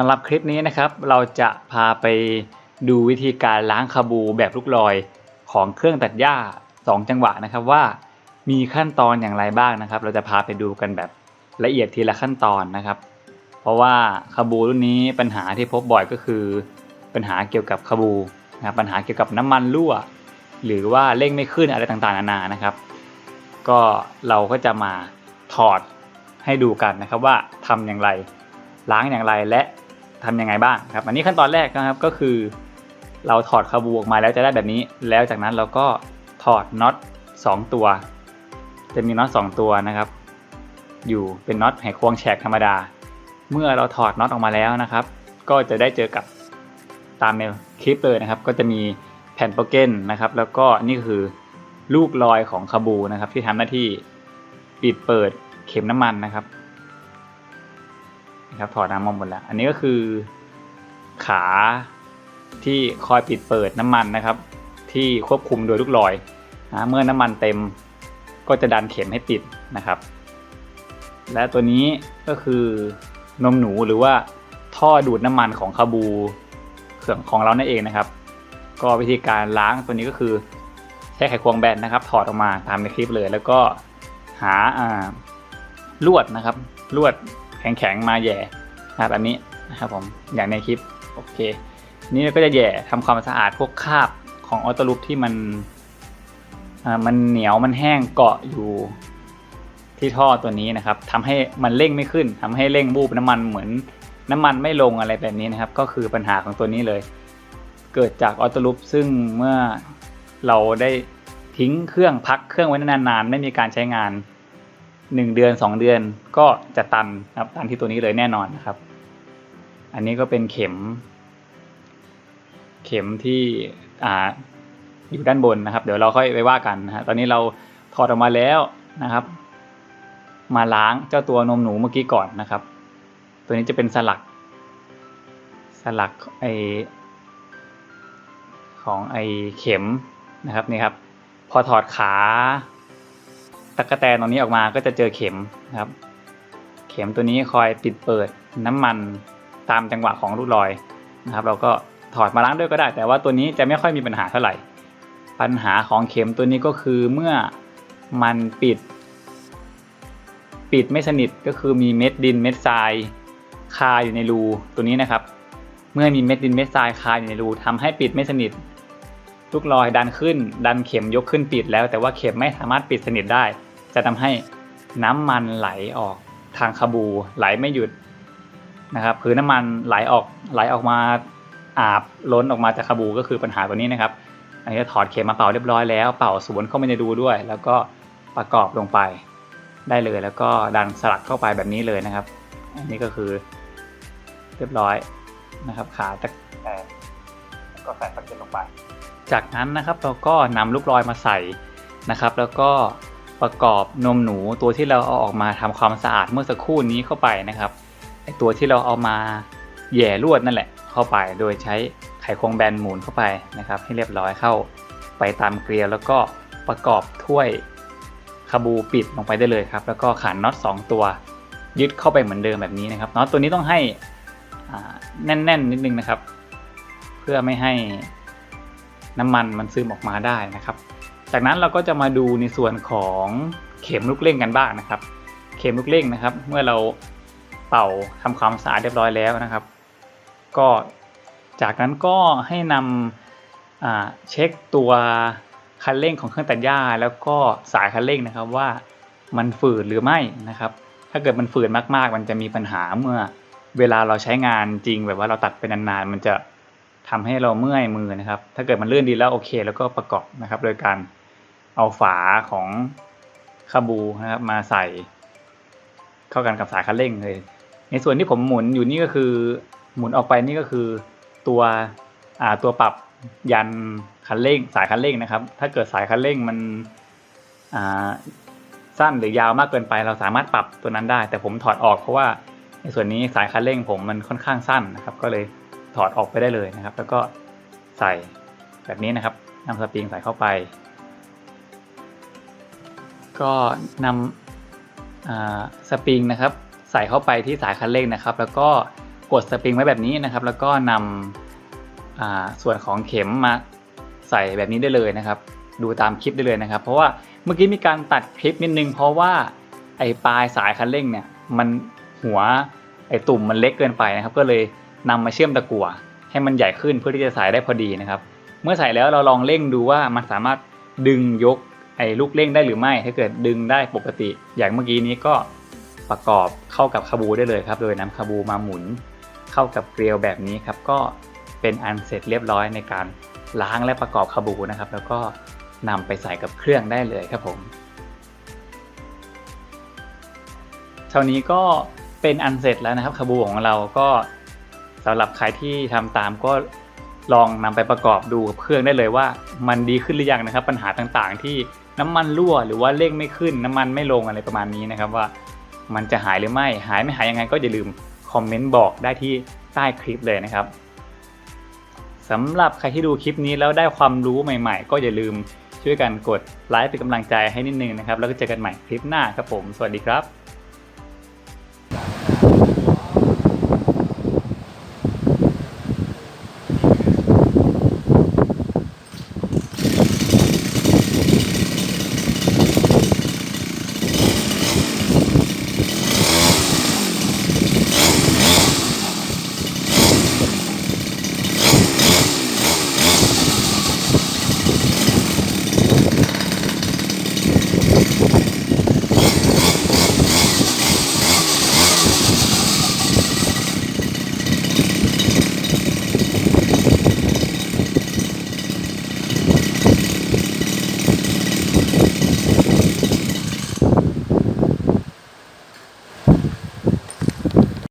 สำหรับคลิปนี้นะครับ เราจะพาไปดูวิธีการล้างคาบูแบบลูกลอยของเครื่องตัดหญ้า 2 จังหวะนะครับว่ามีขั้นตอนอย่างไรบ้างนะครับ เราจะพาไปดูกันแบบละเอียดทีละขั้นตอนนะครับ เพราะว่าคาบูรุ่นนี้ปัญหาที่พบบ่อยก็คือ ปัญหาเกี่ยวกับคาบูนะครับปัญหาเกี่ยวกับน้ำมันรั่ว หรือว่าเร่งไม่ขึ้นอะไรต่างๆนานานะครับ ก็เราก็จะมาถอดให้ดูกันนะครับว่าทำอย่างไรล้างอย่างไรและ ทำยังไงบ้างครับ อันนี้ขั้นตอนแรกนะครับก็คือ เราถอดคาบูออกมาแล้วจะได้แบบนี้ แล้วจากนั้นเราก็ถอดน็อต2ตัว จะมีน็อต2ตัวนะครับ อยู่เป็นน็อตไขควงแฉกธรรมดา เมื่อเราถอดน็อตออกมาแล้วนะครับ ก็จะได้เจอกับตามในคลิปเลยนะครับ ก็จะมีแผ่นโปรเกนนะครับ แล้วก็นี่คือลูกลอยของคาบูนะครับ ที่ทำหน้าที่ปิดเปิดเข็มน้ำมันนะครับ นะครับถอดน้ำมันหมดแล้ว อันนี้ก็คือขาที่คอยปิดเปิดน้ำมันนะครับ ที่ควบคุมโดยลูกลอยนะเมื่อน้ำมันเต็มก็จะดันเข็มให้ติดนะครับ และตัวนี้ก็คือนมหนูหรือว่าท่อดูดน้ำมันของคาบูเครื่องของเรานั่นเองนะครับ ก็วิธีการล้างตัวนี้ก็คือใช้ไขควงแบนนะครับ ถอดออกมาตามในคลิปเลย แล้วก็หาอ่าลวดนะครับลวด แข็งๆมาแย่นะครับแบบนี้นะครับผมอย่างในคลิปโอเค นี่ก็จะแย่ทำความสะอาดพวกคราบของออโต้ลูปที่มันมันเหนียวมันแห้งเกาะอยู่ที่ท่อตัวนี้นะครับทำให้มันเร่งไม่ขึ้นทำให้เร่งบูบน้ำมันเหมือนน้ำมันไม่ลงอะไรแบบนี้นะครับ ก็คือปัญหาของตัวนี้เลย เกิดจากออโต้ลูปซึ่งเมื่อเราได้ทิ้งเครื่องพักเครื่องไว้นานๆไม่มีการใช้งาน 1 เดือน 2 เดือนก็จะตันนะครับตันที่ตัวนี้เลยแน่นอนนะครับ อันนี้ก็เป็นเข็ม เข็มที่อ่าอยู่ด้านบนนะครับ เดี๋ยวเราค่อยไปว่ากันนะฮะตอนนี้เราถอดออกมาแล้วนะครับ มาล้างเจ้าตัวนมหนูเมื่อกี้ก่อนนะครับ ตัวนี้จะเป็นสลัก สลักไอของไอเข็มนะครับนี่ครับ พอถอดขา ตะกแตนตรงนี้ออกมาก็จะเจอเข็มนะครับ เข็มตัวนี้คอยปิดเปิดน้ำมันตามจังหวะของลูกลอยนะครับ เราก็ถอดมาล้างด้วยก็ได้ แต่ว่าตัวนี้จะไม่ค่อยมีปัญหาเท่าไหร่ ปัญหาของเข็มตัวนี้ก็คือเมื่อมันปิด ปิดไม่สนิทก็คือมีเม็ดดินเม็ดทรายคาอยู่ในรูตัวนี้นะครับ เมื่อมีเม็ดดินเม็ดทรายคาอยู่ในรูทำให้ปิดไม่สนิทลูกลอยดันขึ้น ดันเข็มยกขึ้นปิดแล้วแต่ว่าเข็มไม่สามารถปิดสนิทได้ จะทำให้น้ำมันไหลออกทางคาบูไหลไม่หยุดนะครับคือน้ำมันไหลออกไหลออกมาอาบล้นออกมาจากคาบูก็คือปัญหาตัวนี้นะครับ อันนี้ถอดเข็มมาเป่าเรียบร้อยแล้วเป่าสวนเข้าไปในรูด้วย แล้วก็ประกอบลงไปได้เลยแล้วก็ดันสลักเข้าไปแบบนี้เลยนะครับ อันนี้ก็คือเรียบร้อยนะครับ ขาตะแกรงแล้วก็ใส่ตะเกียบลงไป จากนั้นนะครับเราก็นำลูกลอยมาใส่นะครับ แล้วก็ ประกอบนมหนูตัวที่เราเอาออกมาทำความสะอาดเมื่อสักครู่นี้เข้าไปนะครับไอตัวที่เราเอามาแย่ลวดนั่นแหละ เข้าไปโดยใช้ไขควงแบนหมุนเข้าไปนะครับ ให้เรียบร้อยเข้าไปตามเกลียวแล้วก็ประกอบถ้วยคาบูปิดลงไปได้เลยครับ แล้วก็ขันน็อต2 ตัว ยึดเข้าไปเหมือนเดิมแบบนี้นะครับน็อตตัวนี้ต้องให้แน่นๆนิดนึงนะครับ เพื่อไม่ให้น้ำมันมันซึมออกมาได้นะครับ จากนั้นเราก็จะมาดูในส่วนของเข็มลูกเล่งกันบ้างนะครับ เข็มลูกเล่งนะครับ เมื่อเราเป่าทำความสะอาดเรียบร้อยแล้วนะครับ ก็จากนั้นก็ให้นำเช็คตัวคันเร่งของเครื่องตัดหญ้า แล้วก็สายคันเร่งนะครับว่ามันฝืดหรือไม่นะครับ ถ้าเกิดมันฝืดมากๆ มันจะมีปัญหาเมื่อเวลาเราใช้งานจริงแบบว่าเราตัดไปนานๆ มันจะทำให้เราเมื่อยมือนะครับ ถ้าเกิดมันเลื่อนดีแล้วโอเค แล้วก็ประกอบนะครับ โดยการ เอาฝาของคาบูนะครับมาใส่ เข้ากันกับสายคันเร่งเลย ในส่วนที่ผมหมุนอยู่นี่ก็คือ หมุนออกไปนี่ก็คือตัวอ่าตัวปรับยันคันเร่งสายคันเร่งนะครับ ถ้าเกิดสายคันเร่งมันอ่าสั้นหรือยาวมากเกินไป เราสามารถปรับตัวนั้นได้ แต่ผมถอดออกเพราะว่าในส่วนนี้สายคันเร่งผมมันค่อนข้างสั้นนะครับ ก็เลยถอดออกไปได้เลยนะครับ แล้วก็ใส่แบบนี้นะครับนำสปริงใส่เข้าไป ก็นำสปริงนะครับ ใส่เข้าไปที่สายคันเร่งนะครับ แล้วก็กดสปริงไว้แบบนี้นะครับ แล้วก็นำส่วนของเข็มมาใส่แบบนี้ได้เลยนะครับ ดูตามคลิปได้เลยนะครับ เพราะว่าเมื่อกี้มีการตัดคลิปนิดนึง เพราะว่าไอ้ปลายสายคันเร่งเนี่ยมันหัวไอ้ตุ่มมันเล็กเกินไปนะครับ ก็เลยนำมาเชื่อมตะกั่วให้มันใหญ่ขึ้นเพื่อที่จะใส่ได้พอดีนะครับ เมื่อใส่แล้วเราลองเร่งดูว่ามันสามารถดึงยก ไอ้ลูกเร่งได้หรือไม่ ถ้าเกิดดึงได้ปกติ อย่างเมื่อกี้นี้ก็ประกอบเข้ากับคาบูได้เลยครับ โดยนำคาบูมาหมุนเข้ากับเกลียวแบบนี้ครับ ก็เป็นอันเสร็จเรียบร้อยในการล้างและประกอบคาบูนะครับ แล้วก็นำไปใส่กับเครื่องได้เลยครับผมเท่านี้ก็เป็นอันเสร็จแล้วนะครับคาบูของเราก็สำหรับใครที่ทำตามก็ลองนำไปประกอบดูกับเครื่องได้เลยว่ามันดีขึ้นหรือยังนะครับ ปัญหาต่างๆที่ น้ำมันรั่วหรือว่าเร่งไม่ขึ้น น้ำมันไม่ลงอะไรประมาณนี้นะครับว่า มันจะหายหรือไม่หายไม่หายยังไงก็อย่าลืมคอมเมนต์บอกได้ที่ใต้คลิปเลยนะครับสำหรับใครที่ดูคลิปนี้แล้วได้ความรู้ใหม่ๆ ก็อย่าลืมช่วยกันกดไลค์เป็นกำลังใจให้นิดนึงนะครับ แล้วก็เจอกันใหม่คลิปหน้าครับผม สวัสดีครับ